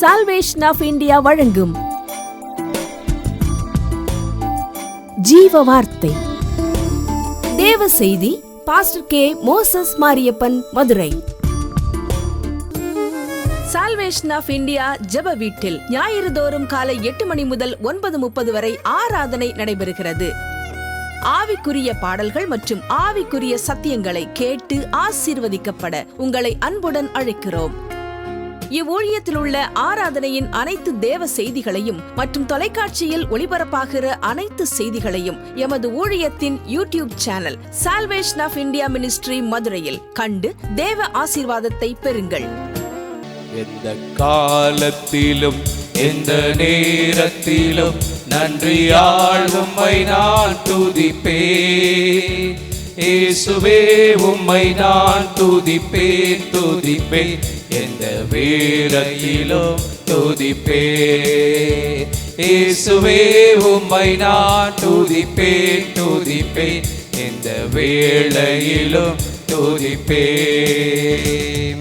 Salvation of India வழங்கும். ஜீவ வார்த்தை தேவ செய்தி pastor K Moses Mariappan Madurai. Salvation of India ஜப வீட்டில் ஞாயிறு தோறும் காலை எட்டு மணி முதல் ஒன்பது முப்பது வரை ஆராதனை நடைபெறுகிறது. ஆவிக்குரிய பாடல்கள் மற்றும் ஆவிக்குரிய சத்தியங்களை கேட்டு ஆசீர்வதிக்கப்பட உங்களை அன்புடன் அழைக்கிறோம். இவ்வூழியத்தில் உள்ள ஆராதனையின் அனைத்து தேவ செய்திகளையும் மற்றும் தொலைக்காட்சியில் ஒளிபரப்பாகிற அனைத்து செய்திகளையும் எமது ஊழியத்தின் YouTube channel salvation of India ministry மதுரையில் கண்டு தேவ ஆசீர்வாதத்தை பெறுங்கள். எந்த காலத்திலும் எந்த நேரத்திலும் நன்றியாள் உம்மை நான் துதிப்பேன். இயேசுவே உம்மை நான் துதிப்பேன் துதிப்பேன். எந்த வேளையிலும் துதிப்பேன். இயேசுவே உம்மை நான் துதிப்பேன் துதிப்பேன். எந்த வேளையிலும் துதிப்பேன்.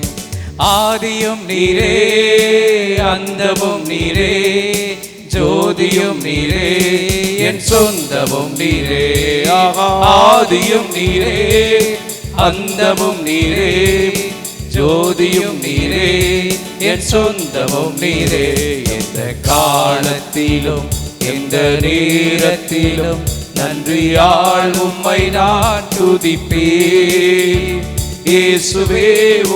ஆதியும் நீரே அந்தமும் நீரே. ஜோதியும் நீரே என் சொந்தமும் நீரே. ஆதியும் நீரே அந்தமும் நீரே ஜோதியும் நீரே என் சொந்தமும் நீரே. எந்த காலத்திலும் எந்த நேரத்திலும் நன்றியாள் உம்மை நான் துதிப்பேன். இயேசுவே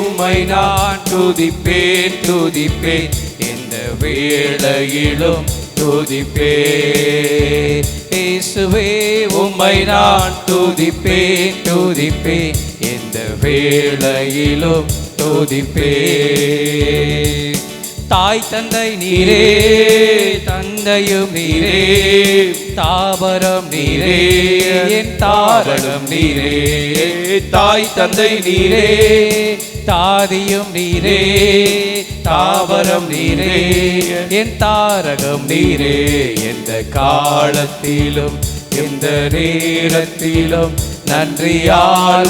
உம்மை நான் துதிப்பேன் துதிப்பேன். எந்த வேளையிலும் துதிப்பேன் இயேசுவே உம்மை நான் துதிப்பேன் துதிப்பேன் எந்த வேளையிலும் துதிப்பேன் தாய் தந்தை நீரே தந்தையும் நீரே. தாவரம் நீரே என் தாரகம் நீரே. தாய் தந்தை நீரே தாதியும் நீரே தாவரம் நீரே என் தாரகம் நீரே. எந்த காலத்திலும் எந்த நேரத்திலும் நன்றியால்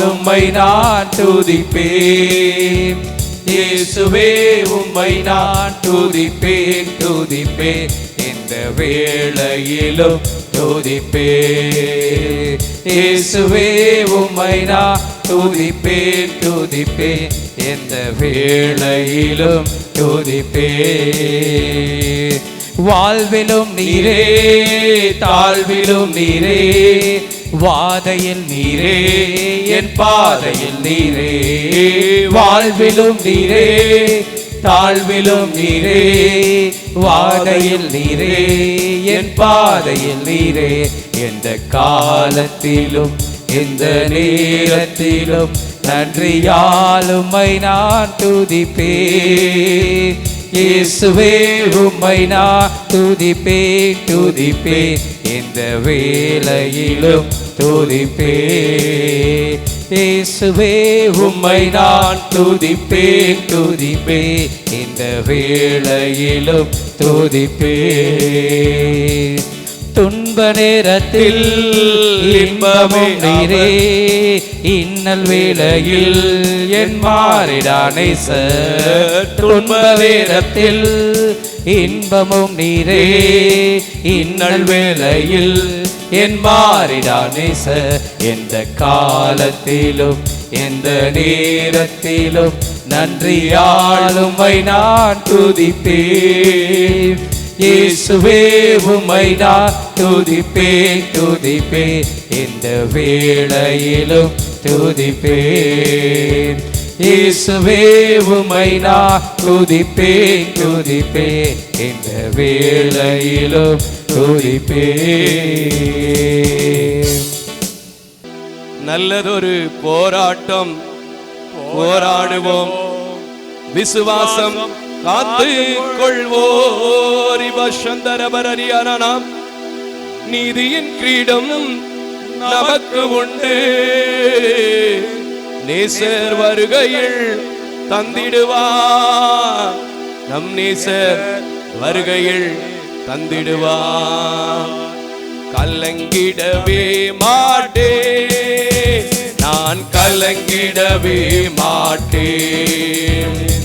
நான் துதிப்பேன். இயேசுவே உம்மை நான் துதிப்பேன் துதிப்பேன். இந்த வேளையிலும் துதிப்பேன். இயேசுவே உம்மை நான் துதிப்பேன் துதிப்பேன். எந்த வேளையிலும் துதிப்பேன். வாழ்விலும் நீரே தாழ்விலும் நீரே. வாதையில் நீரே என் பாதையில் நீரே. வாழ்விலும் நீரே தாழ்விலும் நீரே. வாதையில் நீரே என் பாதையில் நீரே. எந்த காலத்திலும் இந்த நேரத்திலும் நன்றியாலுமை நான் துதிப்பேன். இயேசுவே உம்மை நான் துதிப்பேன் துதிப்பேன். இந்த வேலையிலும் துதிப்பேன். இயேசுவே உம்மை நான் துதிப்பேன் துதிப்பேன். இந்த வேளையிலும் துதிப்பேன். துன்ப நேரத்தில் இன்பமும் நீரே. இன்னல் வேளையில் என் மாறிடானை சார். துன்ப நேரத்தில் இன்பமும் நீரே. இன்னல் வேளையில் என் மாறிடானை சார். எந்த காலத்திலும் எந்த நேரத்திலும் நன்றியாளுமை நான் துதிப்பேன். இயேசுவே உம்மை நான் துதிப்பேன் துதிப்பேன். இந்த வேளையிலும் துதிப்பேன். இயேசுவே உம்மை நான் துதிப்பேன் துதிப்பேன். இந்த வேளையிலும் துதிப்பேன். நல்லதொரு போராட்டம் போராடுவோம். விசுவாசம் காத்து கொள்வோரி இவசந்தரபரரியானாம் நீதியின் கிரீடம் நமக்கு உண்டு. நேசர் வருகையில் தந்திடுவார் நம் நேசர் வருகையில் தந்திடுவார் கலங்கிடவே மாட்டே. நான் கலங்கிடவே மாட்டேன்.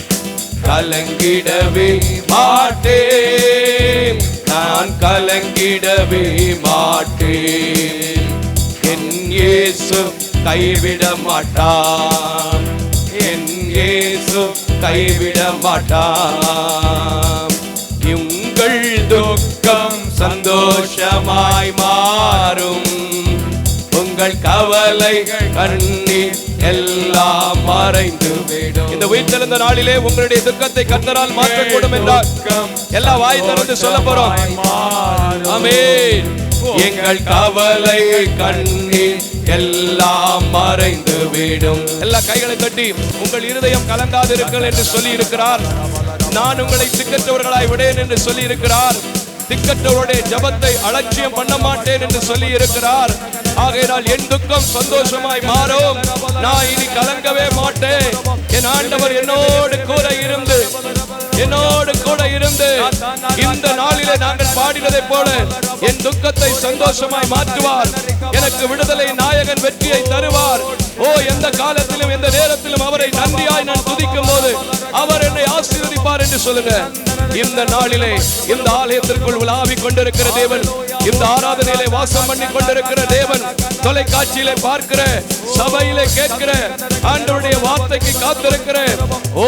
கலங்கிடவே மாட்டேன். நான் கலங்கிடவே மாட்டேன். என் இயேசு கைவிட மாட்டான். என் இயேசு கைவிட மாட்டான். உங்கள் துக்கம் சந்தோஷமாய் மாறும். உங்கள் கவலைகள் கண்ணீர் எல்லாம் மறைந்து விடும். இந்த உயிர்த்தெழுந்த நாளிலே உங்களுடைய துக்கத்தை கத்தரால் மாற்றக்கூடும் என்றால் எல்லா வாய் திறந்து சொல்ல போறோம். ஆமென். எங்கள் கவலை கண்ணீர் எல்லாம் மறைந்து விடும். எல்லா கைகளை தட்டி உங்கள் இருதயம் கலங்காதிருங்கள் என்று சொல்லி இருக்கிறார் நான் உங்களை திக்கற்றவர்களாய் விடேன் என்று சொல்லி இருக்கிறார் திக்கற்றவருடைய ஜபத்தை அலட்சியம் பண்ண மாட்டேன் என்று சொல்லி இருக்கிறார் ஆகையினால் என் துக்கம் சந்தோஷமாய் மாறும். நான் இனி கலங்கவே மாட்டேன். என் ஆண்டவர் என்னோடு கூட இருந்து என்னோடு கூட இருந்து இந்த நாளிலே நாங்கள் பாடினதை போல என் துக்கத்தை சந்தோஷமாய் மாற்றுவார். எனக்கு விடுதலை நாயகன் வெற்றியை தருவார். ஓ எந்த காலத்திலும் எந்த நேரத்திலும் அவரை நன்றியாய் நான் துதிக்கும் போது அவர் என்னை ஆசீர்வதிப்பார் என்று சொல்லுங்க. இந்த நாளிலே இந்த ஆலயத்திற்குள் உலாவிக் கொண்டிருக்கிற தேவன் இந்த ஆராதனையிலே வாசம் பண்ணி கொண்டிருக்கிற தேவன் தொலைக்காட்சியிலே பார்க்கிற சபையிலே கேட்கிற ஆண்டவருடைய வார்த்தைக்கு காத்திருக்கிற ஓ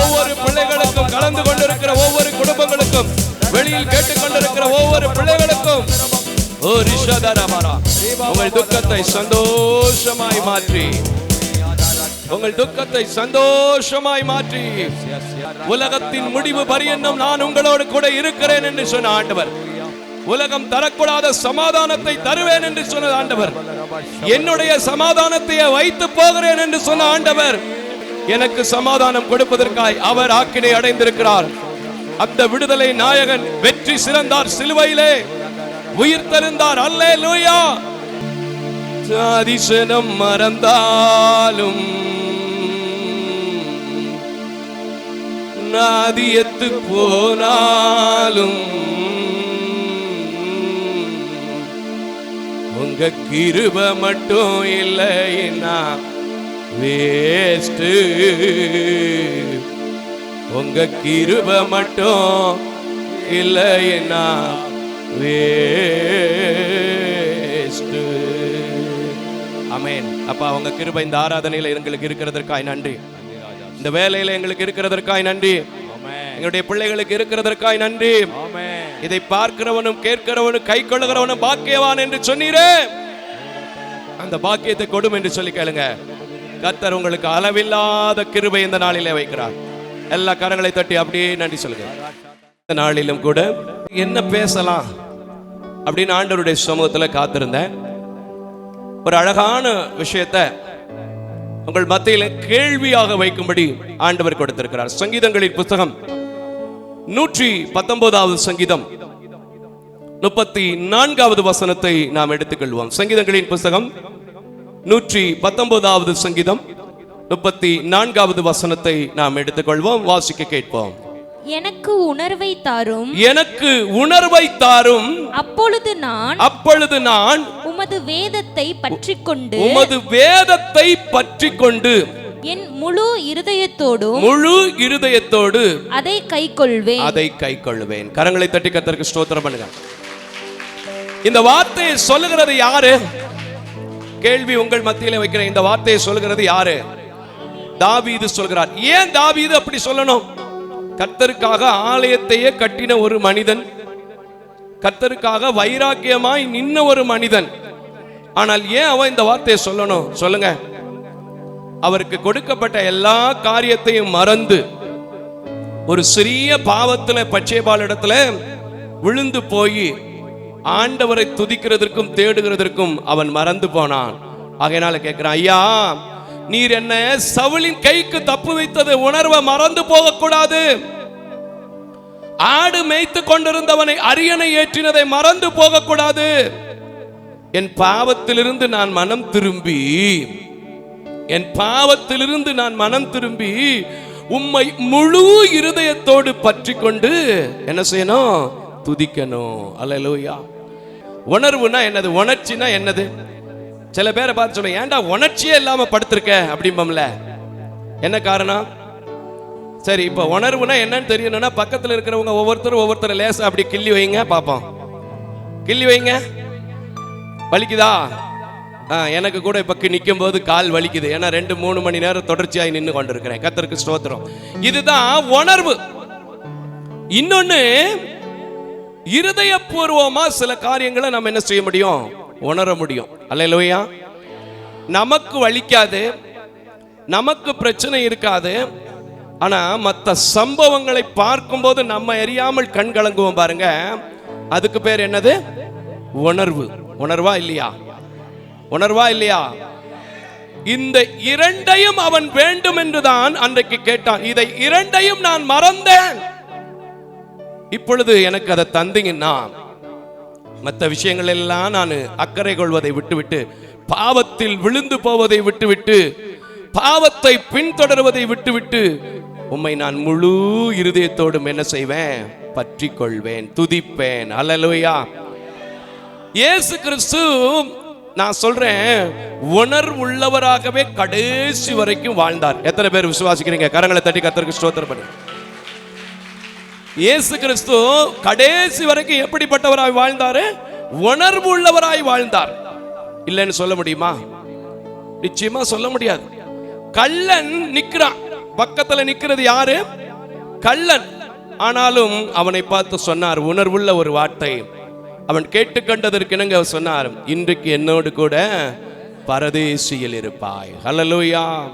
ஒவ்வொரு பிள்ளைகளுக்கும் கலந்து கொண்டிருக்கிற ஒவ்வொரு குடும்பங்களுக்கும் வெளியில் கேட்டுக்கொண்டிருக்கிற ஒவ்வொரு பிள்ளைகளுக்கும். ஓ ரிஷதரமரா உங்கள் துக்கத்தை சந்தோஷமாய் மாற்றி. உங்கள் துக்கத்தை சந்தோஷமாய் மாற்றி. உலகத்தின் முடிவு பரியன்னம் நான் உங்களோடு கூட இருக்கிறேன் என்று சொன்ன ஆண்டவர் உலகம் தரக்கூடாத சமாதானத்தை தருவேன் என்று சொன்ன ஆண்டவர். என்னுடைய சமாதானத்தை வைத்து போகிறேன் என்று சொன்ன ஆண்டவர் எனக்கு சமாதானம் கொடுப்பதற்காய் அவர் ஆக்கினை அடைந்திருக்கிறார். அந்த விடுதலை நாயகன் வெற்றி சிறந்தார் சிலுவையிலே. உயிர் தருந்தார். அல்லே லூயா அதிசனம் மறந்தாலும் நாதியத்து போனாலும் உங்க கிருப மட்டும் இல்லைன்னா வேஸ்ட் உங்க கிருப மட்டும் இல்லைன்னா வேஸ்ட் அமேன் அப்பா உங்க கிருபை இந்த ஆராதனையில எங்களுக்கு இருக்கிறதற்காய் நன்றி. இந்த வேலையில எங்களுக்கு இருக்கிறதற்காய் நன்றி. எங்களுடைய பிள்ளைகளுக்கு இருக்கிறதற்காய் நன்றி. இதை பார்க்கிறவனும் கேட்கிறவனும் கை கொள்ளுகிறவனும் பாக்கியவான் என்று சொன்னீரே. அந்த பாக்கியத்தை கொடும் என்று சொல்லி கேளுங்க. கத்தர் உங்களுக்கு அளவில்லாத கிருபை இந்த நாளிலே வைக்கிறார். எல்லா கரங்களை தட்டி அப்படியே நன்றி சொல்லுங்க. இந்த நாளிலும் கூட என்ன பேசலாம் அப்படின்னு ஆண்டவருடைய சமூகத்துல காத்திருந்தேன். ஒரு அழகான விஷயத்தை உங்கள் மத்தியில கேள்வியாக வைக்கும்படி ஆண்டவர் கொடுத்திருக்கிறார். சங்கீதங்களின் புத்தகம் நூற்றி பத்தொன்பதாவது சங்கீதம். முப்பத்தி நான்காவது வசனத்தை நாம் எடுத்துக்கொள்வோம். சங்கீதங்களின் புஸ்தகம் நூற்றி பத்தொன்பதாவது சங்கீதம் முப்பத்தி நான்காவது வசனத்தை நாம் எடுத்துக்கொள்வோம். வாசிக்க கேட்போம். எனக்கு உணர்வை தாரும். எனக்கு உணர்வை தாரும். அப்பொழுது நான் அப்பொழுது நான் உமது வேதத்தை பற்றிக் கொண்டு உமது வேதத்தை பற்றி கொண்டு என் முழு இருதயத்தோடும் முழு இருதயத்தோடு அதை கைக்கொள்வேன். அதை கை கொள்வேன் கரங்களை தட்டி கத்தருக்கு ஸ்தோத்திரம் பண்ணுங்க. இந்த வார்த்தையை சொல்லுகிறது யாரு? கேள்வி உங்கள் மத்தியில வைக்கிற இந்த வார்த்தையை சொல்லுகிறது யாரு? தாவீது சொல்கிறார். ஏன் தாவீது அப்படி சொல்லணும்? கர்த்தருக்காக ஆலயத்தையே கட்டின ஒரு மனிதன் கர்த்தருக்காக வைராக்கியமாய் நின்ன ஒரு மனிதன். ஆனால் ஏன் அவன் இந்த வார்த்தையை சொல்லணும்? சொல்லுங்க. அவருக்கு கொடுக்கப்பட்ட எல்லா காரியத்தையும் மறந்து ஒரு சிறிய பாவத்துல பச்சைபால் இடத்துல விழுந்து போய் ஆண்டவரை துதிக்கிறதற்கும் தேடுகிறதற்கும் அவன் மறந்து போனான். ஆகையினால கேட்கிறான் ஐயா நீர் என்ன சவுளின் கைக்கு தப்பு வைத்தது உணர்வை மறந்து போகக்கூடாது. ஆடு மேய்த்து கொண்டிருந்தவனை அரியணை ஏற்றினதை மறந்து போகக்கூடாது. என் பாவத்திலிருந்து நான் மனம் திரும்பி என் பாவத்திலிருந்து நான் மனம் திரும்பி உம்மை முழு இருதயத்தோடு பற்றி கொண்டு என்ன செய்யணும்? துதிக்கணும். அல்லேலூயா. உணர்வுனா என்னது? உணர்ச்சினா என்னது? சில பேரை பார்த்து சொல்ல ஏன்டா உணர்ச்சியே இல்லாம படுத்திருக்க? அப்படிம்பம்ல. என்ன காரணம்? சரி இப்போ உணர்வுனா என்னன்னு தெரியணும்னா பக்கத்துல இருக்கிறவங்க ஒவ்வொருத்தரும் ஒவ்வொருத்தர் லேசா அப்படி கிள்ளி வைங்க பாப்போம் கிள்ளி வைங்க. வலிக்குதா? எனக்கு கூட இப்போ நிற்கும் போது கால் வலிக்குது. ஏன்னா ரெண்டு மூணு மணி நேரம் தொடர்ச்சியாக நின்று கொண்டிருக்கிறேன். கத்தருக்கு ஸ்தோத்திரம். இதுதான் உணர்வு. இன்னொன்று இருதயபூர்வமாக சில காரியங்களை நம்ம என்ன செய்ய முடியும்? உணர முடியும். அல்லையா நமக்கு வலிக்காது. நமக்கு பிரச்சனை இருக்காது. ஆனால் மற்ற சம்பவங்களை பார்க்கும்போது நம்ம அறியாமல் கண் கலங்குவோம் பாருங்க. அதுக்கு பேர் என்னது? உணர்வு. உணர்வா இல்லையா? உணர்வா இல்லையா? இந்த இரண்டையும் அவன் வேண்டும் என்றுதான் அன்றைக்கு கேட்டான். இதை இரண்டையும் நான் மறந்தேன். இப்பொழுது எனக்கு அதை தந்தீங்கன்னா மற்ற விஷயங்கள் எல்லாம் நான் அக்கறை கொள்வதை விட்டுவிட்டு பாவத்தில் விழுந்து போவதை விட்டுவிட்டு பாவத்தை பின்தொடர்வதை விட்டுவிட்டு உம்மை நான் முழு இருதயத்தோடும் என்ன செய்வேன்? பற்றி கொள்வேன் துதிப்பேன். அலலுயா இயேசு கிறிஸ்து நான் சொல்றேன் உணர்வுள்ளவராகவே கடைசி வரைக்கும் வாழ்ந்தார். எத்தனை பேர் விசுவாசிக்கிறீங்க? கரங்களை தட்டி கத்தருக்கு ஸ்தோத்திரம் பண்ணி. இயேசு கிறிஸ்து கடைசி வரைக்கும் எப்படிப்பட்டவராய் வாழ்ந்தாரு? உணர்வு உள்ளவராய் வாழ்ந்தார். இல்லைன்னு சொல்ல முடியுமா? நிச்சயமா சொல்ல முடியாது. கள்ளன் நிக்கிறான். பக்கத்துல நிக்கிறது யாரு? கள்ளன். ஆனாலும் அவனை பார்த்து சொன்னார் உணர்வுள்ள ஒரு வார்த்தை. அவன் கேட்டு கண்டதற்கு என்னங்க சொன்னார்? இன்றைக்கு என்னோடு கூட பரதேசியில் இருப்பாய். ஹலலூயா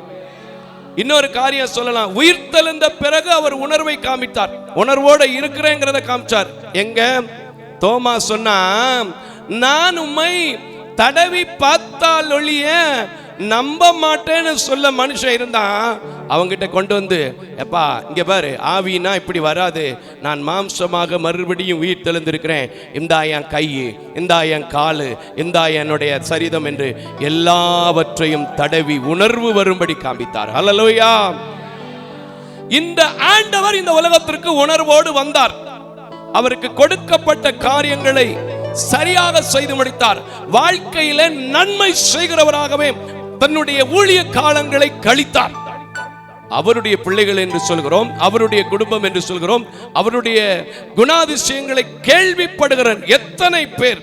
இன்னொரு காரியம் சொல்லலாம். உயிர் தெழுந்த பிறகு அவர் உணர்வை காமித்தார். உணர்வோட இருக்கிறேங்கிறத காமிச்சார். எங்க? தோமா சொன்னா நான் உம்மை தடவி பார்த்தால் ஒழிய நம்ப மாட்டேன்னு சொல்ல மனுஷன் இருந்தான் அவங்கிட்ட கொண்டு வந்து எப்பா இங்க பாரு ஆவினா இப்படி வராது. நான் மாம்சமாக மறுபடியும் உயிர் தெளிந்திருக்கிறேன். இந்தா என் கை இந்தா என் காலு இந்தா என்னுடைய சரிதம் என்று எல்லாவற்றையும் தடவி உணர்வு வரும்படி காண்பித்தார். ஹalleluya. இந்த ஆண்டவர் இந்த உலகத்திற்கு உணர்வோடு வந்தார். அவருக்கு கொடுக்கப்பட்ட காரியங்களை சரியாக செய்து முடித்தார். வாழ்க்கையில நன்மை செய்கிறவராகவே தன்னுடைய ஊழிய காலங்களை கழித்தார். அவருடைய பிள்ளைகள் என்று சொல்கிறோம் அவருடைய குடும்பம் என்று சொல்கிறோம் அவருடைய குணாதிசயங்களை கேள்விப்படுகிற எத்தனை பேர்.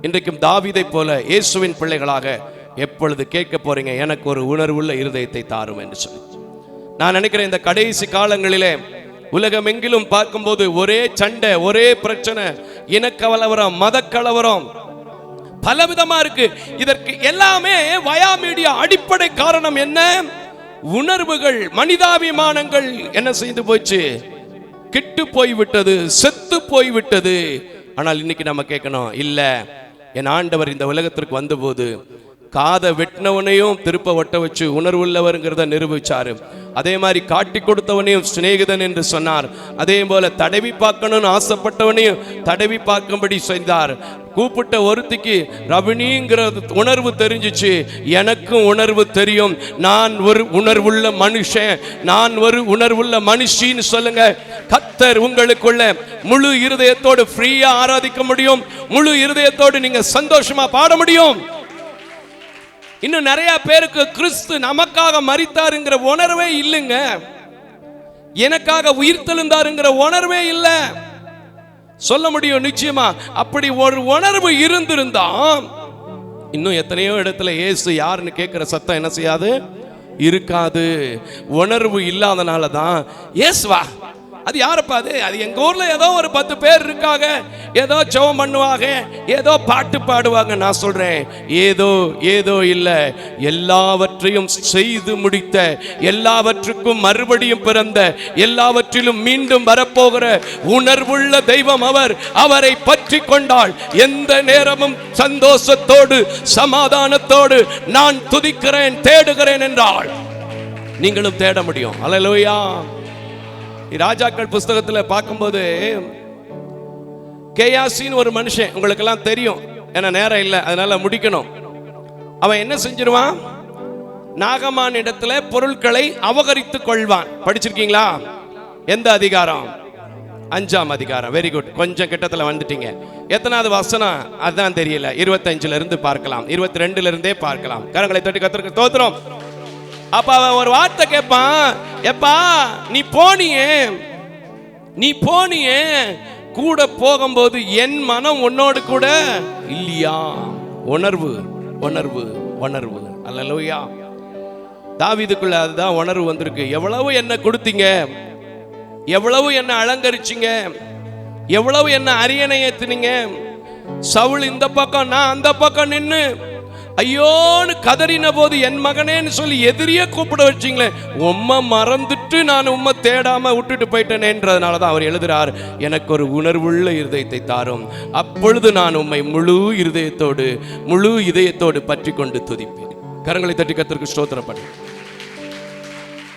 இன்றைக்கும் தாவிதை போல இயேசுவின் பிள்ளைகளாக எப்பொழுது கேட்க போறீங்க? எனக்கு ஒரு உணர்வுள்ள இருதயத்தை தாரும் என்று சொல்லி. நான் நினைக்கிறேன் இந்த கடைசி காலங்களிலே உலகம் எங்கிலும் பார்க்கும்போது ஒரே சண்டை ஒரே பிரச்சனை. இனக்கலவரம் மதக்கலவரம் பலவிதமா இருக்கு. இதற்கு எல்லாமே வயா மீடியா அடிப்படை காரணம் என்ன? உணர்வுகள் மனிதாபிமானங்கள் என்ன செய்து போச்சு? கிட்டு போய் விட்டது செத்து போய் விட்டது ஆனால் இன்னைக்கு நம்ம கேட்கணும் இல்லை என் ஆண்டவர் இந்த உலகத்திற்கு வந்தபோது காதை வெட்டினவனையும் திருப்ப ஒட்ட வச்சு உணர்வுள்ளவருங்கிறத நிரூபிச்சாரு. அதே மாதிரி காட்டி கொடுத்தவனையும் சிநேகிதன் என்று சொன்னார். அதே போல தடவி பார்க்கணும்னு ஆசைப்பட்டவனையும் தடவி பார்க்கும்படி செய்தார். கூப்பிட்ட ஒருத்திக்கு ரவினிங்கிற உணர்வு தெரிஞ்சிச்சு. எனக்கும் உணர்வு தெரியும். நான் ஒரு உணர்வுள்ள மனுஷன். நான் ஒரு உணர்வுள்ள மனுஷின்னு சொல்லுங்க. கத்தர் உங்களுக்குள்ள முழு இருதயத்தோடு ஃப்ரீயா ஆராதிக்க முடியும். முழு இருதயத்தோடு நீங்க சந்தோஷமா பாட முடியும். இன்னும் நிறைய பேருக்கு கிறிஸ்து நமக்காக மரித்தாருங்கிற உணர்வே இல்லைங்க. எனக்காக உயிர் தெழுந்தாருங்கிற உணர்வே இல்லை. சொல்ல முடியும் நிச்சயமா. அப்படி ஒரு உணர்வு இருந்திருந்தா இன்னும் எத்தனையோ இடத்துல ஏசு யாருன்னு கேட்கிற சத்தம் என்ன செய்யாது? இருக்காது. உணர்வு இல்லாதனால தான். ஏசுவா அது யாரப்பா அது? அது எங்க ஊர்ல ஏதோ ஒரு பத்து பேர் இருக்காங்க. ஏதோ ஜெபம் பண்ணுவாங்க. ஏதோ பாட்டு பாடுவாங்க. நான் சொல்றேன் ஏதோ ஏதோ இல்ல. எல்லாவற்றையும் செய்து முடித்த எல்லாவற்றுக்கும் மறுபடியும் பிறந்த எல்லாவற்றிலும் மீண்டும் வரப்போகிற உணர்வுள்ள தெய்வம் அவர். அவரை பற்றி கொண்டால் எந்த நேரமும் சந்தோஷத்தோடு சமாதானத்தோடு நான் துதிக்கிறேன் தேடுகிறேன் என்றால் நீங்களும் தேட முடியும். அலலோயா ராஜாக்கள் புஸ்தகத்துல பார்க்கும்போது கேயாசின்னு ஒரு மனுஷன் உங்களுக்கெல்லாம் தெரியும். ஏன்னா நேரம் இல்லை அதனால முடிக்கணும். அவன் என்ன செஞ்சிருவான்? நாகமான் இடத்துல பொருட்களை அபகரித்து கொள்வான். படிச்சிருக்கீங்களா? எந்த அதிகாரம்? அஞ்சாம் அதிகாரம். வெரி குட் கொஞ்சம் கிட்டத்துல வந்துட்டீங்க. எத்தனாவது வசனம்? அதான் தெரியல. இருபத்தஞ்சுல இருந்து பார்க்கலாம். இருபத்தி ரெண்டுல இருந்தே பார்க்கலாம். கரங்களை தட்டி கத்திருக்க தோத்துறோம். அப்ப அவன் ஒரு வார்த்தை கேட்பான் எப்பா நீ போனியே நீ போனியே கூட போகும்போது என் மனம் உன்னோடு கூட இல்லையா? உணர்வு உணர்வு உணர்வு. அல்லலூயா. தாவிதுக்குள்ள அதுதான் உணர்வு வந்திருக்கு. எவ்வளவு என்ன கொடுத்தீங்க? எவ்வளவு என்ன அலங்கரிச்சீங்க? எவ்வளவு என்ன அரியணை ஏத்துனீங்க சவுல் இந்த பக்கம் நான் அந்த பக்கம் நின்று ஐயோன்னு கதறின போது என் மகனேன்னு சொல்லி எதிரியே கூப்பிட வச்சிங்களே உம்மை மறந்துட்டு நான் உம்மை தேடாம விட்டுட்டு போயிட்டேனேன்றதுனால தான் அவர் எழுதுறார் எனக்கு ஒரு உணர்வுள்ள இருதயத்தை தாரும். அப்பொழுது நான் உம்மை முழு இருதயத்தோடு முழு இதயத்தோடு பற்றி கொண்டு துதிப்பேன். கரங்களை தட்டி கத்திற்கு ஸ்தோத்திரம்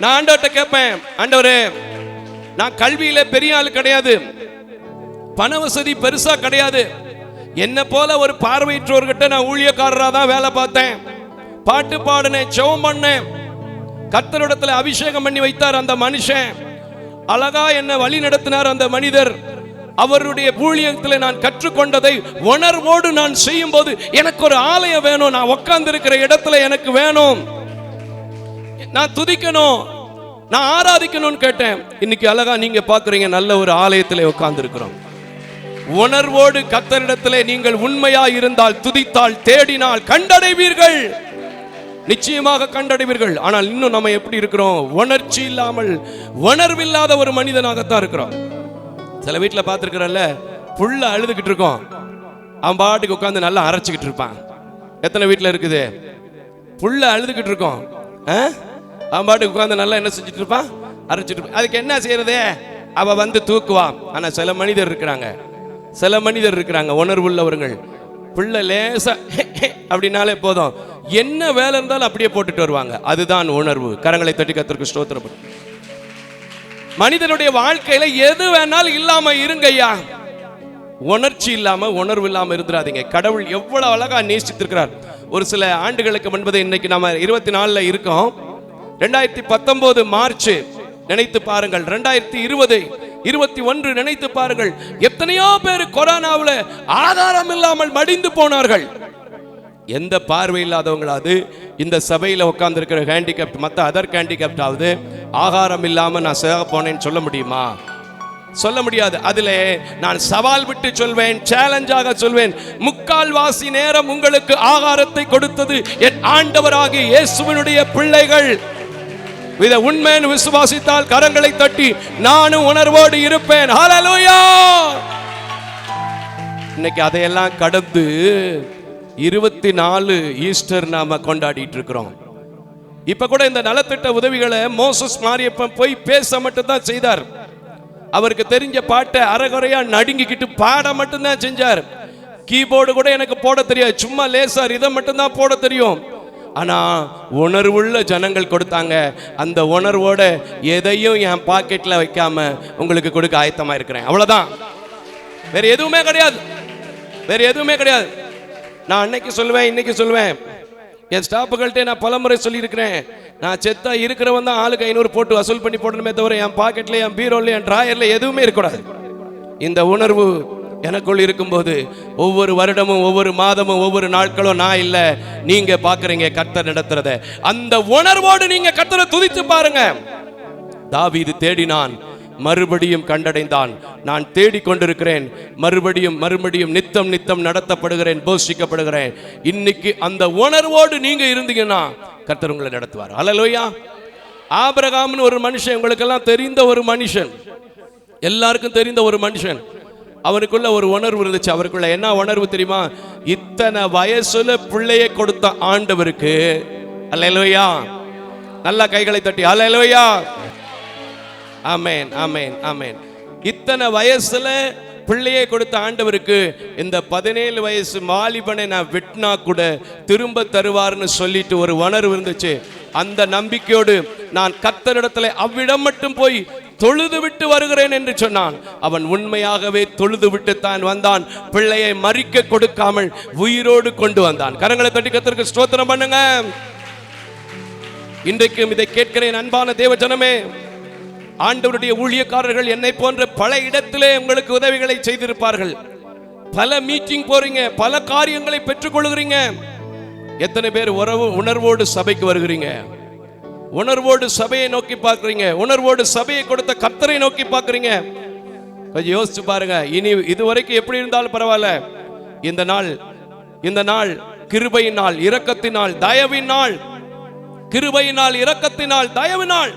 நான் ஆண்டவர்கிட்ட கேட்பேன் ஆண்டவரே நான் கல்வியில பெரிய ஆள் கிடையாது. பண வசதி பெருசா கிடையாது. என்ன போல ஒரு பார்வையற்றோர்கிட்ட நான் ஊழியக்காரராக தான் வேலை பார்த்தேன். பாட்டு பாடினேன் செவம் பண்ணேன். கத்தரிடத்தில் அபிஷேகம் பண்ணி வைத்தார் அந்த மனுஷன். அழகா என்ன வழி நடத்தினார் அந்த மனிதர். அவருடைய ஊழியத்தில் நான் கற்றுக்கொண்டதை உணர்வோடு நான் செய்யும் போது எனக்கு ஒரு ஆலயம் வேணும். நான் உட்கார்ந்து இருக்கிற இடத்துல எனக்கு வேணும். நான் துதிக்கணும். நான் ஆராதிக்கணும்னு கேட்டேன். இன்னைக்கு அழகா நீங்க பாக்குறீங்க நல்ல ஒரு ஆலயத்திலே உட்கார்ந்து இருக்கிறோம் உணர்வோடு கத்தரிடத்திலே நீங்கள் உண்மையா இருந்தால் துதித்தால் தேடினால் கண்டடைவீர்கள். நிச்சயமாக கண்டடைவீர்கள். ஆனால் இன்னும் நம்ம எப்படி இருக்கிறோம்? உணர்ச்சி இல்லாமல் உணர்வில்லாத ஒரு மனிதனாகத்தான் இருக்கிறோம். சில வீட்டில் பார்த்துருக்குறல்ல புள்ள அழுதுகிட்டு இருக்கோம். அவன் பாட்டுக்கு உட்காந்து நல்லா அரைச்சிக்கிட்டு இருப்பான். எத்தனை வீட்டில் இருக்குது? புள்ள அழுதுகிட்டு இருக்கோம். ஆ? அவன் பாட்டுக்கு உட்காந்து நல்லா என்ன செஞ்சுட்டு இருப்பான்? அரைச்சிட்டு இருப்பான். அதுக்கு என்ன செய்யறது? அவ வந்து தூக்குவான் ஆனால் சில மனிதர் இருக்கிறாங்க. சில மனிதர் இருக்கிறாங்க உணர்வு உள்ளவர்கள் பிள்ளை லேசா அப்படின்னாலே போதும். என்ன வேலை இருந்தாலும் அப்படியே போட்டுட்டு வருவாங்க. அதுதான் உணர்வு. கரங்களை தட்டி கத்திற்கு ஸ்தோத்திரம். மனிதனுடைய வாழ்க்கையில எது வேணாலும் இல்லாம இருங்கய்யா. உணர்ச்சி இல்லாம உணர்வு இல்லாம இருந்துடாதீங்க கடவுள் எவ்வளவு அழகா நேசித்திருக்கிறார். ஒரு சில ஆண்டுகளுக்கு முன்பது இன்னைக்கு நம்ம இருபத்தி நாலுல இருக்கோம். ரெண்டாயிரத்தி பத்தொன்பது மார்ச் நினைத்து பாருங்கள் ரெண்டாயிரத்தி இருபது. இருபத்தி ஒன்று நினைத்து பாருங்கள். எத்தனையோ பேர் கொரோனாவில் ஆதாரம் இல்லாமல் மடிந்து போனார்கள். எந்த பார்வை இல்லாதவங்களாவது இந்த சபையில் உட்காந்துருக்கிற ஹேண்டிகேப்ட் மற்ற அதர் ஹேண்டிகேப்டாவது ஆகாரம் இல்லாமல் நான் சேக போனேன்னு சொல்ல முடியுமா? சொல்ல முடியாது. அதில் நான் சவால் விட்டு சொல்வேன் சேலஞ்சாக சொல்வேன். முக்கால் வாசி நேரம் உங்களுக்கு ஆகாரத்தை கொடுத்தது என் ஆண்டவராகிய இயேசுவனுடைய பிள்ளைகள். இதை உண்மைன்னு விசுவாசித்தால் கரங்களை தட்டி நானும் உணர்வோடு இருப்பேன். ஹalleluya இன்னைக்கு அதையெல்லாம் கடந்து இருபத்தி நாலு ஈஸ்டர் நாம கொண்டாடிட்டு இருக்கிறோம். இப்ப கூட இந்த நலத்திட்ட உதவிகளை மோசஸ் மாரியப்பன் போய் பேச மட்டும்தான் செய்தார். அவருக்கு தெரிஞ்ச பாட்டை அறகுறையா நடுங்கிக்கிட்டு பாட மட்டும்தான் செஞ்சார். கீபோர்டு கூட எனக்கு போட தெரியாது. சும்மா லேசார் இதை மட்டும்தான் போட தெரியும். ஆனால் உணர்வுள்ள ஜனங்கள் கொடுத்தாங்க. அந்த உணர்வோட எதையும் என் பாக்கெட்டில் வைக்காம உங்களுக்கு கொடுக்க ஆயத்தமாக இருக்கிறேன். அவ்வளோதான் வேறு எதுவுமே கிடையாது. வேறு எதுவுமே கிடையாது. நான் அன்னைக்கு சொல்லுவேன் இன்னைக்கு சொல்லுவேன். என் ஸ்டாஃபுகள்கிட்ட நான் பலமுறை சொல்லியிருக்கிறேன். நான் செத்தா இருக்கிறவன் தான் ஆளுக்கு ஐநூறு போட்டு வசூல் பண்ணி போடணுமே தவிர என் பாக்கெட்ல என் பீரோல என் ட்ராயரில் எதுவுமே இருக்கக்கூடாது. இந்த உணர்வு எனக்குள் இருக்கும்போது ஒவ்வொரு வருடமும் ஒவ்வொரு மாதமும் ஒவ்வொரு நாட்களும் நான் இல்லை. நீங்க பாக்குறீங்க கர்த்தர் நடத்துறத. அந்த உணர்வோடு நீங்க கர்த்தரை துதித்து பாருங்க. தாவீது தேடினான் மறுபடியும் கண்டடைந்தான். நான் தேடிக்கொண்டிருக்கிறேன் மறுபடியும் மறுபடியும் நித்தம் நித்தம் நடத்தப்படுகிறேன் போஷிக்கப்படுகிறேன். இன்னைக்கு அந்த உணர்வோடு நீங்க இருந்தீங்கன்னா கர்த்தர் உங்களை நடத்துவார். அலலோயா ஆபிரகாம்னு ஒரு மனுஷன் உங்களுக்கெல்லாம் தெரிந்த ஒரு மனுஷன். எல்லாருக்கும் தெரிந்த ஒரு மனுஷன். அவனுக்குள்ள ஒரு உணர்வு இருந்துச்சு. அவருக்குள்ள என்ன உணர்வு தெரியுமா? இத்தனை வயசுல பிள்ளைய கொடுத்த ஆண்டவருக்கு. அல்லையா நல்லா கைகளை தட்டி. அல்லையா ஆமேன் ஆமேன் ஆமேன். இத்தனை வயசுல பிள்ளையை கொடுத்த ஆண்டவருக்கு இந்த பதினேழு வயசு மாலிபனை நான் வெட்டினா கூட திரும்ப தருவார்னு சொல்லிட்டு ஒரு உணர்வு இருந்துச்சு. அந்த நம்பிக்கையோடு நான் கத்தரிடத்துல அவ்விடம் மட்டும் போய் தொழுது விட்டு வருகிறேன் என்று சொன்னான். அவன் உண்மையாகவே தொழுது விட்டு தான் வந்தான். பிள்ளையை மறிக்க கொடுக்காமல் உயிரோடு கொண்டு வந்தான். கரங்களை தட்டி கத்தருக்கு ஸ்தோத்திரம் பண்ணுங்க. இன்றைக்கும் இதை கேட்கிறேன் அன்பான தேவ ஜனமே. ஆண்டவருடைய ஊழியக்காரர்கள் என்னை போன்ற பல இடத்திலே உங்களுக்கு உதவிகளை செய்திருப்பார்கள். பல மீட்டிங் போறீங்க பல காரியங்களை பெற்றுக்கொள்கிறீங்க. எத்தனை பேர் உறவு உணர்வோடு சபைக்கு வருகிறீங்க? உணர்வோடு சபையை நோக்கி பார்க்குறீங்க. உணர்வோடு சபையை கொடுத்த கத்தரை நோக்கி பார்க்குறீங்க. கொஞ்சம் யோசிச்சு பாருங்க. இனி இதுவரைக்கும் எப்படி இருந்தாலும் பரவாயில்ல. இந்த நாள் இந்த நாள் கிருபையின் நாள் இரக்கத்தினால் தயவினால் நாள். கிருபையினால் இரக்கத்தினால் தயவினால்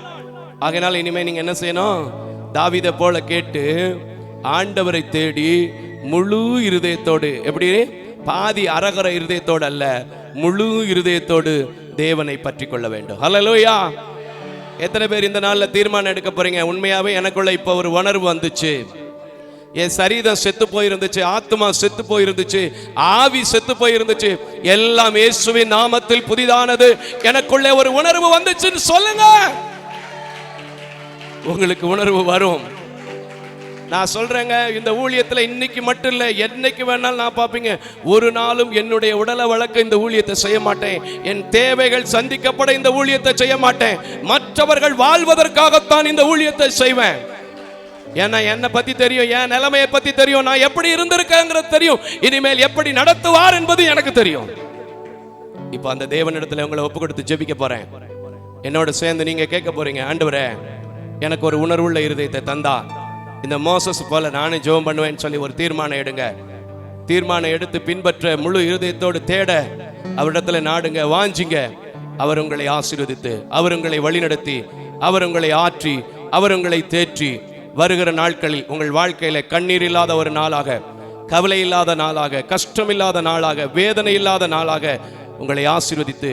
ஆகையினால் இனிமே நீங்க என்ன செய்யணும்? தாவீதை போல கேட்டு ஆண்டவரை தேடி முழு இருதயத்தோடு எப்படி? பாதி அரகர இருதயத்தோடு அல்ல முழு இருதயத்தோடு தேவனை பற்றி கொள்ள வேண்டும். ஹalleluya எத்தனை பேர் இந்த நாளில் தீர்மானம் எடுக்க போறீங்க? உண்மையாவே எனக்குள்ள இப்போ ஒரு உணர்வு வந்துச்சு. என் சரீரம் செத்து போயிருந்துச்சு ஆத்மா செத்து போயிருந்துச்சு ஆவி செத்து போயிருந்துச்சு. எல்லாம் இயேசுவின் நாமத்தில் புதிதானது. எனக்குள்ளே ஒரு உணர்வு வந்துச்சுன்னு சொல்லுங்க. உங்களுக்கு உணர்வு வரும். நான் சொல்றேங்க இந்த ஊழியத்துல இன்னைக்கு மட்டும் இல்லை என்னைக்கு வேணாலும் நான் பார்ப்பீங்க. ஒரு நாளும் என்னுடைய உடலை வளர்க்க இந்த ஊழியத்தை செய்ய மாட்டேன். என் தேவைகள் சந்திக்கப்பட இந்த ஊழியத்தை செய்ய மாட்டேன். மற்றவர்கள் வாழ்வதற்காகத்தான் இந்த ஊழியத்தை செய்வேன். ஏன்னா என்னை பத்தி தெரியும் என் நிலைமையை பத்தி தெரியும் நான் எப்படி இருந்திருக்கேங்கிறது தெரியும். இனிமேல் எப்படி நடத்துவார் என்பது எனக்கு தெரியும். இப்போ அந்த தேவனிடத்தில் உங்களை ஒப்பு கொடுத்து ஜெபிக்க போறேன். என்னோட சேர்ந்து நீங்க கேட்க போறீங்க ஆண்டவரே எனக்கு ஒரு உணர்வுள்ள இருதயத்தை தந்தா. இந்த மோசஸ் போல நானும் ஜெபம் பண்ணுவேன்னு சொல்லி ஒரு தீர்மானம் எடுங்க. தீர்மானம் எடுத்து பின்பற்ற முழு இருதயத்தோடு தேட அவரிடத்துல நாடுங்க வாஞ்சிங்க. அவர் உங்களை ஆசீர்வதித்து அவர் உங்களை வழிநடத்தி அவர் உங்களை ஆற்றி அவர் உங்களை தேற்றி வருகிற நாட்களில் உங்கள் வாழ்க்கையில கண்ணீர் இல்லாத ஒரு நாளாக கவலை இல்லாத நாளாக கஷ்டம் இல்லாத நாளாக வேதனை இல்லாத நாளாக உங்களை ஆசீர்வதித்து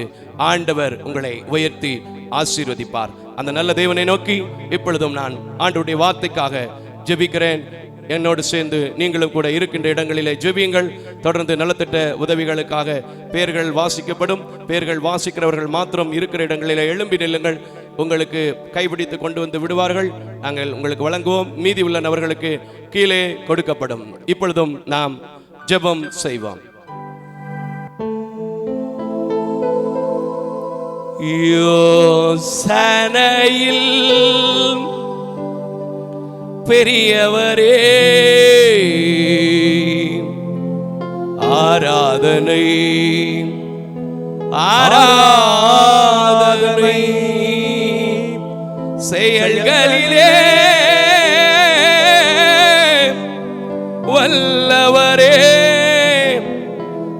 ஆண்டவர் உங்களை உயர்த்தி ஆசீர்வதிப்பார். அந்த நல்ல தேவனை நோக்கி இப்பொழுதும் நான் ஆண்டுடைய வார்த்தைக்காக ஜெபிக்கிறேன். என்னோடு சேர்ந்து நீங்களும் கூட இருக்கின்ற இடங்களிலே ஜெபியுங்கள். தொடர்ந்து நலத்திட்ட உதவிகளுக்காக பெயர்கள் வாசிக்கப்படும். பெயர்கள் வாசிக்கிறவர்கள் மாத்திரம் இருக்கிற இடங்களிலே எழும்பி நில்லுங்கள். உங்களுக்கு கைபிடித்து கொண்டு வந்து விடுவார்கள். நாங்கள் உங்களுக்கு வழங்குவோம். மீதி உள்ள நபர்களுக்கு கீழே கொடுக்கப்படும். இப்பொழுதும் நாம் ஜெபம் செய்வோம். யோசனையில் பெரியவரே. ஆராதனை. ஆராதனை. செயல்களிலே. வல்லவரே.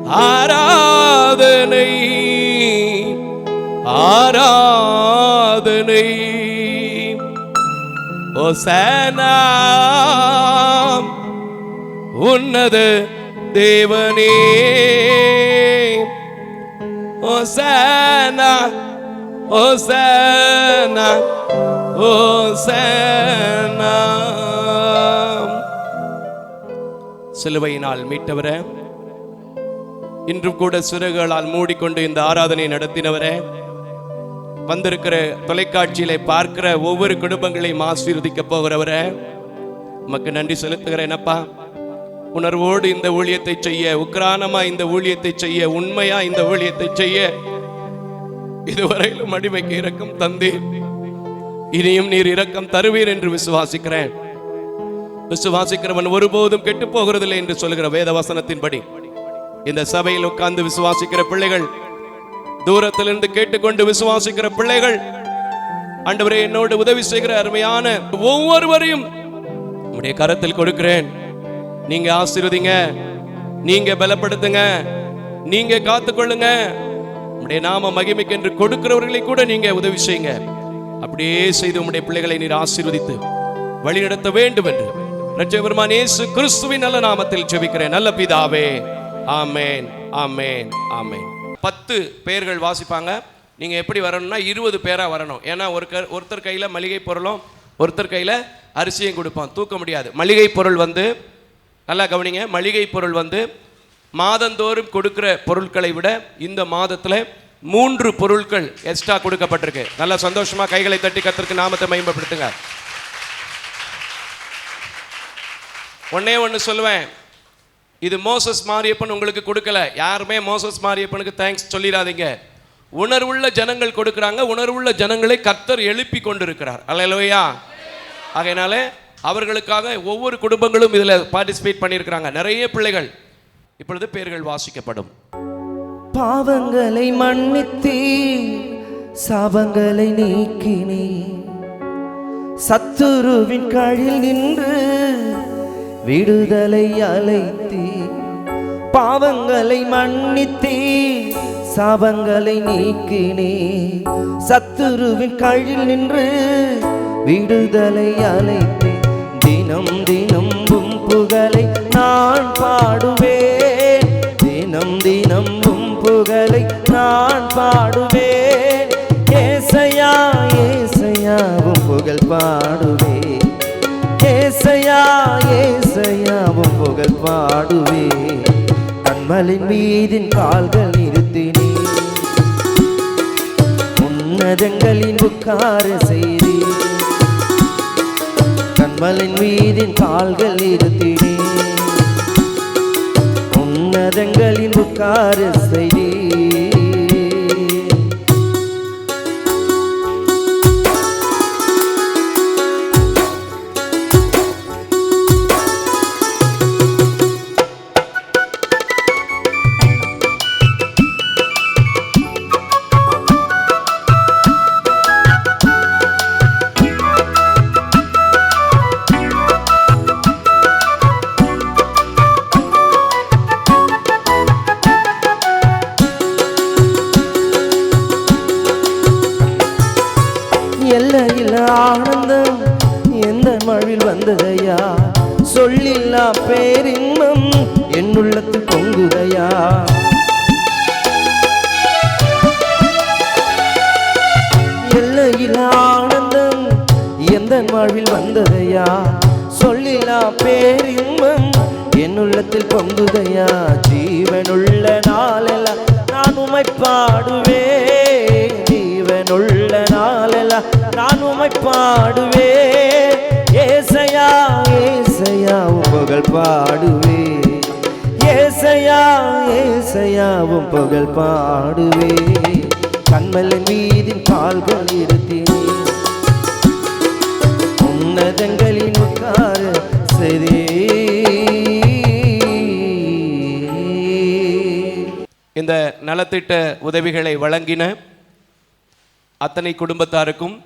ஆராதனை. ஆராதனை. ஓசனா உன்னத தேவனே. ஓசனா ஓசனா ஓசனா. சிலுவையினால் மீட்டவர இன்றும் கூட சிறுகளால் மூடிக்கொண்டு இந்த ஆராதனை நடத்தினவரே வந்திருக்கிற தொலைக்காட்சியில பார்க்கிற ஒவ்வொரு குடும்பங்களையும் ஆசீர்வதிக்க போகிறவரே உமக்கு நன்றி செலுத்துகிறேன் அப்பா. உணர்வோடு இந்த ஊழியத்தை செய்ய உக்ரானமா இந்த ஊழியத்தை செய்ய உண்மையா இந்த ஊழியத்தை செய்ய இதுவரையிலும் அடிமைக்கு இரக்கம் தந்தீர். இனியும் நீர் இரக்கம் தருவீர் என்று விசுவாசிக்கிறேன். விசுவாசிக்கிறவன் ஒருபோதும் கெட்டு போகிறதில்லை என்று சொல்கிற வேத வசனத்தின்படி இந்த சபையில் உட்கார்ந்து விசுவாசிக்கிற பிள்ளைகள் தூரத்திலிருந்து கேட்டுக்கொண்டு விசுவாசிக்கிற பிள்ளைகள் ஆண்டவரே என்னோடு உதவி செய்கிற அருமையான ஒவ்வொருவரையும் உடைய கரத்தில் கொடுக்கிறேன். நீங்க ஆசீர்வதிங்க. நீங்க பலப்படுத்துங்க. நீங்க காத்துக்கொள்ளுங்க. உடைய நாம மகிமைக்கு என்று கொடுக்கிறவர்களை கூட நீங்க உதவி செய்யுங்க. அப்படியே செய்து உம்முடைய பிள்ளைகளை நீர் ஆசீர்வதித்து வழிநடத்த வேண்டும் என்று ரட்சகபெருமான் இயேசு கிறிஸ்துவின் நல்ல நாமத்தில் ஜெபிக்கிறேன். நல்ல பிதாவே ஆமேன் ஆமேன் ஆமேன். பத்து பெயர்கள் வாசிப்பாங்க. நீங்க எப்படி வரணும்னா இருபது பேரா வரணும். ஏன்னா ஒரு க- ஒருத்தர் கையில மளிகை பொருளும் ஒருத்தர் கையில அரிசியும் கொடுப்பான். தூக்க முடியாது. மளிகை பொருள் வந்து நல்லா கவனிங்க. மளிகை பொருள் வந்து மாதந்தோறும் கொடுக்குற பொருட்களை விட இந்த மாதத்தில் மூன்று பொருட்கள் எக்ஸ்ட்ரா கொடுக்கப்பட்டிருக்கு. நல்லா சந்தோஷமாக கைகளை தட்டி கத்திற்கு நாமத்தை மேம்படுத்துங்க ஒன்னே ஒன்று சொல்லுவேன். இது மோசஸ் மாரியப்பன் உங்களுக்கு கொடுக்கல. யாருமே மோசஸ் மாரியப்பனுக்கு தேங்க்ஸ் சொல்லிடாதீங்க. உணர்வுள்ள ஜனங்கள் கொடுக்குறாங்க. உணர்வுள்ள ஜனங்களை கத்தர் எழுப்பி கொண்டிருக்கிறார். அல்லையா ஆகையினால அவர்களுக்காக ஒவ்வொரு குடும்பங்களும் இதில் பார்ட்டிசிபேட் பண்ணியிருக்கிறாங்க. நிறைய பிள்ளைகள். இப்பொழுது பேர்கள் வாசிக்கப்படும். பாவங்களை மன்னித்தீர் சாபங்களை நீக்கினே சத்துருவின் கழில் நின்று விடுதலை அழைத்தீ பாவங்களை மன்னித்தீ சாபங்களை நீக்கினே சத்துருவின் கழில் நின்று விடுதலை அழைத்தே புகழை நான் பாடுவேன். தினம் தினம் உம் புகழை நான் பாடுவேன். ஏசையா ஏசையா உம் புகழ் பாடுவேன். ஏசையா ஏசையா உம் புகழ் பாடுவேன். கண்மலின் மீதின் கால்கள் நிறுத்தினே. உன்னதங்களின் உட்கார செய்தேன் கண்மலின் மீதின் கால்கள் நிறுத்தினே உன்னதங்களின் உட்கார செய்தி. சொல்லில்லா பேரின்பம் என் உள்ளத்தில் பொங்குதையா எல்லையில் ஆனந்தம் எந்த வாழ்வில் வந்ததையா? சொல்லிலா பேரின்பம் என்னுள்ளத்தில் பொங்குதையா ஜீவனுள்ள நாளெல்லாம் நான் உமை பாடுவேன் ஜீவனுள்ள நாளெல்லாம் நான் உமை பாடுவேன் ஏசையா ஏசையா புகழ் பாடுவே. ஏசையா ஏசையாவும் புகழ் பாடுவே. கண்மலின் மீதின் கால்கள் இருத்தி. உன்னதங்களின் உட்கார சரி இந்த நலத்திட்ட உதவிகளை வழங்கின அத்தனை குடும்பத்தாருக்கும்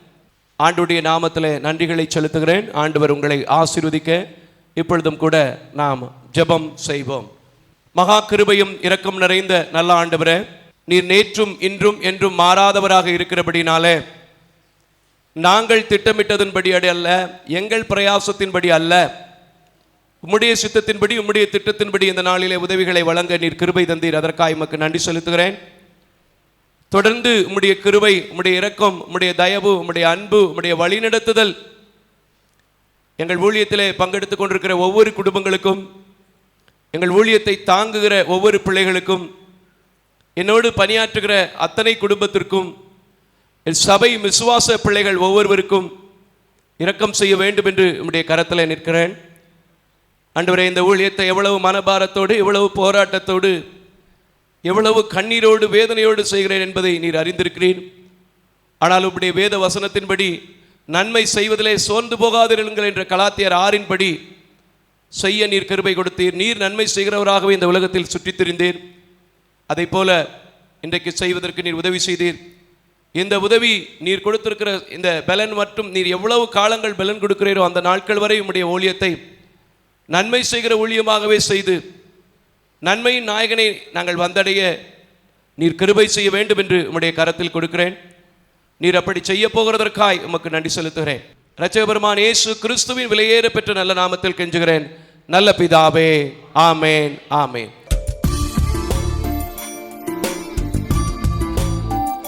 ஆண்டுடைய நாமத்தில் நன்றிகளை செலுத்துகிறேன். ஆண்டவர் உங்களை ஆசீர்வதிக்க இப்பொழுதும் கூட நாம் ஜெபம் செய்வோம். மகா கிருபையும் இரக்கம் நிறைந்த நல்ல ஆண்டவரே நீர் நேற்றும் இன்றும் என்றும் மாறாதவராக இருக்கிறபடினாலே நாங்கள் திட்டமிட்டதன்படி அடி அல்ல எங்கள் பிரயாசத்தின்படி அல்ல உம்முடைய சித்தத்தின்படி உம்முடைய திட்டத்தின்படி இந்த நாளிலே உதவிகளை வழங்க நீர் கிருபை தந்தீர். அதற்காக எமக்கு நன்றி செலுத்துகிறேன். தொடர்ந்து உம்முடைய கிருவை உம்முடைய இரக்கம் உம்முடைய தயவு உம்முடைய அன்பு உம்முடைய வழிநடத்துதல். எங்கள் ஊழியத்திலே பங்கெடுத்துக் கொண்டிருக்கிற ஒவ்வொரு குடும்பங்களுக்கும் எங்கள் ஊழியத்தை தாங்குகிற ஒவ்வொரு பிள்ளைகளுக்கும் என்னோடு பணியாற்றுகிற அத்தனை குடும்பத்திற்கும் என் சபை விசுவாச பிள்ளைகள் ஒவ்வொருவருக்கும் இரக்கம் செய்ய வேண்டும் என்று உம்முடைய கரத்தில் நிற்கிறேன். அன்றுவரை இந்த ஊழியத்தை எவ்வளவு மனபாரத்தோடு எவ்வளவு போராட்டத்தோடு எவ்வளவு கண்ணீரோடு வேதனையோடு செய்கிறேன் என்பதை நீர் அறிந்திருக்கிறீர். ஆனால் உம்முடைய வேத வசனத்தின்படி நன்மை செய்வதிலே சோர்ந்து போகாதிருங்கள் என்ற கலாத்தியர் ஆறின்படி செய்ய நீர் கருவை கொடுத்தீர். நீர் நன்மை செய்கிறவராகவே இந்த உலகத்தில் சுற்றித் திரிந்தீர் அதை போல இன்றைக்கு செய்வதற்கு நீர் உதவி செய்தீர். இந்த உதவி நீர் கொடுத்திருக்கிற இந்த பலன் மற்றும் நீர் எவ்வளவு காலங்கள் பலன் கொடுக்கிறீரோ அந்த நாட்கள் வரை உம்முடைய ஊழியத்தை நன்மை செய்கிற ஊழியமாகவே செய்து நன்மையின் நாயகனை நாங்கள் வந்தடைய நீர் கிருபை செய்ய வேண்டும் என்று உம்முடைய கரத்தில் கொடுக்கிறேன். நீர் அப்படி செய்ய போகிறதற்காய் உமக்கு நன்றி செலுத்துகிறேன். இரட்சகபெருமான் இயேசு கிறிஸ்துவின் விலையேற பெற்ற நல்ல நாமத்தில் கெஞ்சுகிறேன். நல்ல பிதாவே ஆமேன் ஆமேன்.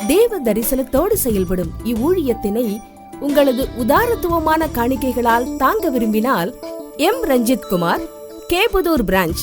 தேவ தரிசனத்தோடு செயல்படும் இவ்வூழியத்தினை உங்களது உதாரத்துவமான காணிக்கைகளால் தாங்க விரும்பினால் M. Ranjith Kumar K Pudur branch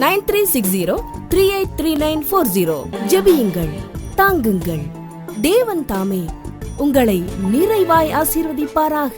nine three six zero three eight three nine four zero. ஜெபியுங்கள் தாங்குங்கள். தேவன் தாமே உங்களை நிறைவாய் ஆசீர்வதிப்பாராக.